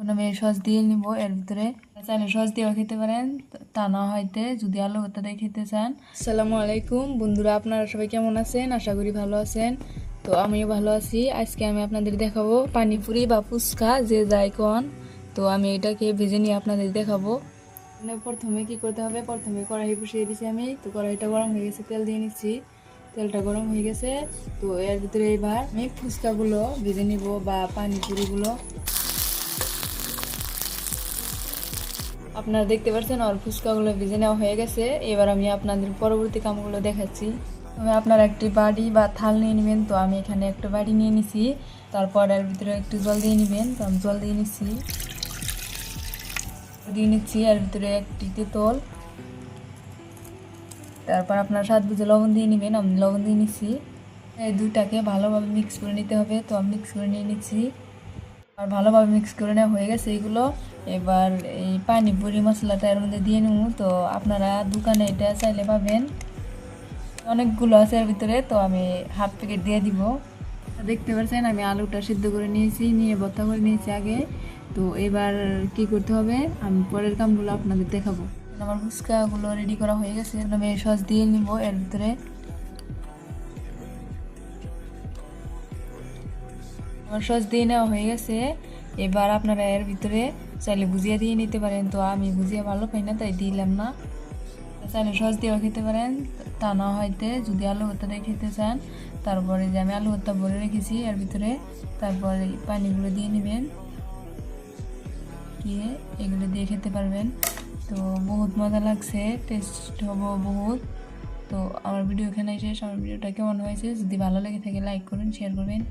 এখন আমি সস দিয়ে নিব, এর ভিতরে চাইলে সস দিয়েও খেতে পারেন। তা না হয়তে যদি আলু ভর্তা দিয়ে খেতে চান। আসসালামু আলাইকুম। বন্ধুরা, আপনারা সবাই কেমন আছেন? আশা করি ভালো আছেন। তো আমিও ভালো আছি। আজকে আমি আপনাদের দেখাবো পানিপুরি বা ফুচকা, যে যাই কন। তো আমি এটাকে ভেজে নিয়ে আপনাদের দেখাবো। মানে প্রথমে কি করতে হবে? প্রথমে কড়াই বসিয়ে দিয়েছি আমি। তো কড়াইটা গরম হয়ে গেছে, তেল দিয়ে নিচ্ছি তেলটা গরম হয়ে গেছে। তো এর ভিতরে এবার আমি ফুচকাগুলো ভেজে নিব বা পানিপুরিগুলো। আপনারা দেখতে পাচ্ছেন আর ফুচকাগুলো ভিজে নেওয়া হয়ে গেছে। এবার আমি আপনাদের পরবর্তী কামগুলো দেখাচ্ছি। তবে আপনারা একটি বাড়ি বা থাল নিয়ে নেবেন, তো আমি এখানে একটা বাড়ি নিয়ে নিছি। তারপর এর ভিতরে একটু জল দিয়ে নেবেন, তো আমি জল দিয়ে নিচ্ছি দিয়ে নিচ্ছি এর ভিতরে একটি তেতল। তারপর আপনার স্বাদ বুঝে লবণ দিয়ে নেবেন, আমি লবণ দিয়ে নিচ্ছি এই দুইটাকে ভালোভাবে মিক্স করে নিতে হবে, তো আমি মিক্স করে নিয়ে নিচ্ছি। আর ভালোভাবে মিক্স করে নেওয়া হয়ে গেছে এইগুলো এবার এই পানিপুরি মশলাটা এর মধ্যে দিয়ে নেব। তো আপনারা দোকানে এটা চাইলে পাবেন। অনেকগুলো আছে এর ভিতরে, তো আমি হাফ প্যাকেট দিয়ে দিব। দেখতে পাচ্ছেন, আমি আলুটা সিদ্ধ করে নিয়েছি, নিয়ে ভর্তা করে নিয়েছি আগে। তো এবার কি করতে হবে? আমি পরের কামগুলো আপনাদের দেখাবো। আমার ফুচকাগুলো রেডি করা হয়ে গেছে আমি সস দিয়ে নিব এর ভিতরে। আমার সস দিয়ে নেওয়া হয়ে গেছে। এবার আপনারা এর ভিতরে চাইলে ভুজিয়া দিয়ে নিতে পারেন। তো আমি ভুজিয়া ভালো পাই না, তাই দিলাম না। চাইলে সস দিয়েও খেতে পারেন। তা না হয়তে যদি আলু ভর্তা দিয়ে খেতে চান, তারপরে যে আমি আলু ভর্তা ভরে রেখেছি এর ভিতরে, তারপরে পানিগুলো দিয়ে নেবেন। দিয়ে এগুলো দিয়ে খেতে পারবেন। তো বহুত মজা লাগছে টেস্ট হব বহুত। তো আমার ভিডিও এখানে শেষ। আমার ভিডিওটা কেমন হয়েছে, যদি ভালো লেগে থাকে লাইক করুন শেয়ার করবেন।